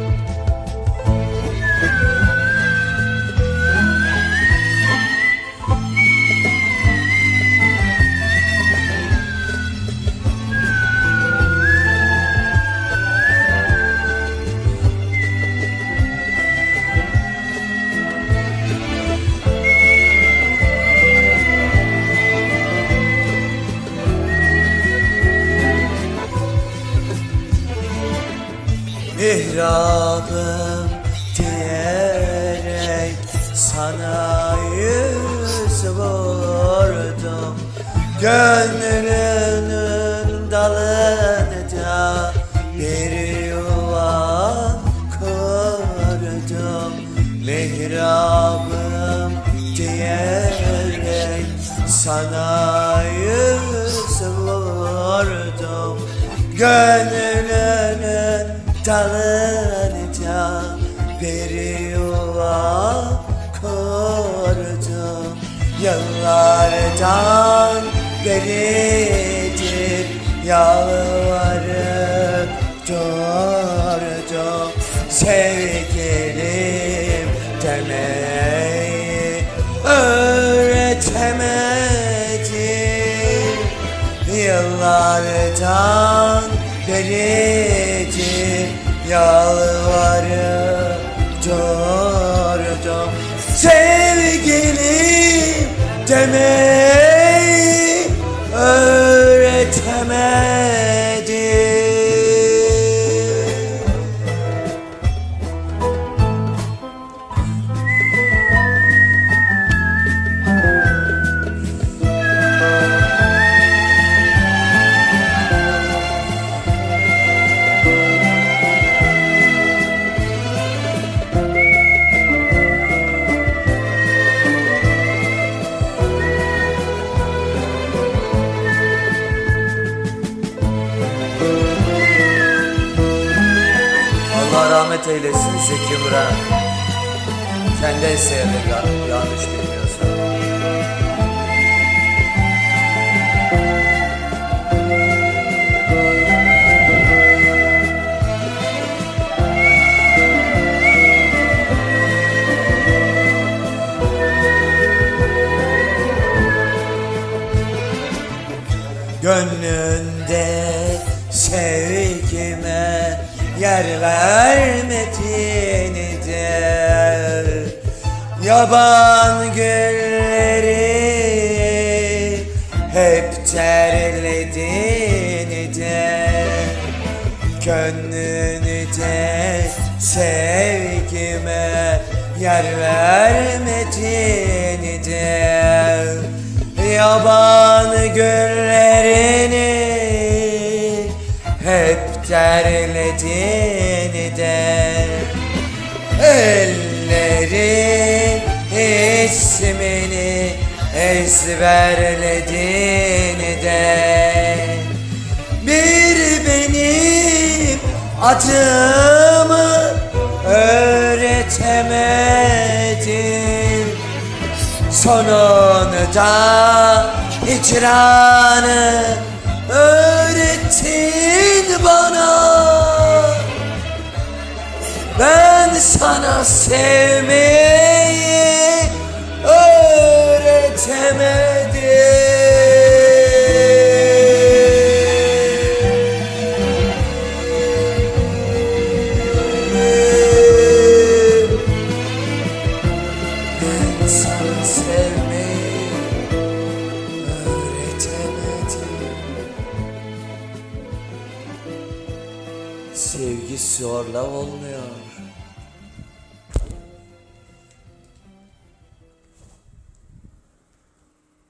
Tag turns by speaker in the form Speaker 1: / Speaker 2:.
Speaker 1: Bye. mihrabım diyerek sana yüz vurdum. Gönlünün dalında bir yuva kurdum. Mihrabım diyerek sana yüz vurdum. Gönlünün dalınca bir yuva kurdum Yıllardan beridir yalvarıp durdum Sevgilim demeyi öğretemedim. Yıllardan beridir yalvarıp durdum Sevgilim demeyi öğretemedim rahmet eylesin Zeki Müren. Kendi eseri ya- yanlış bilmiyorsam. Gönlünde sevgime yer vermediğini de. Yaban gülleri hep terlediğini de. Gönlünü de sevgime yer vermediğini de. Yaban güllerini hep terlediğini de. Ellerin ismini ezberlediğini de. Bir benim adımı öğretemedin. Sonunda icranı öğrettin bana. Ben sana sevmeyi öğretemedim. Ben sana sevmeyi Sevgi zorla olmuyor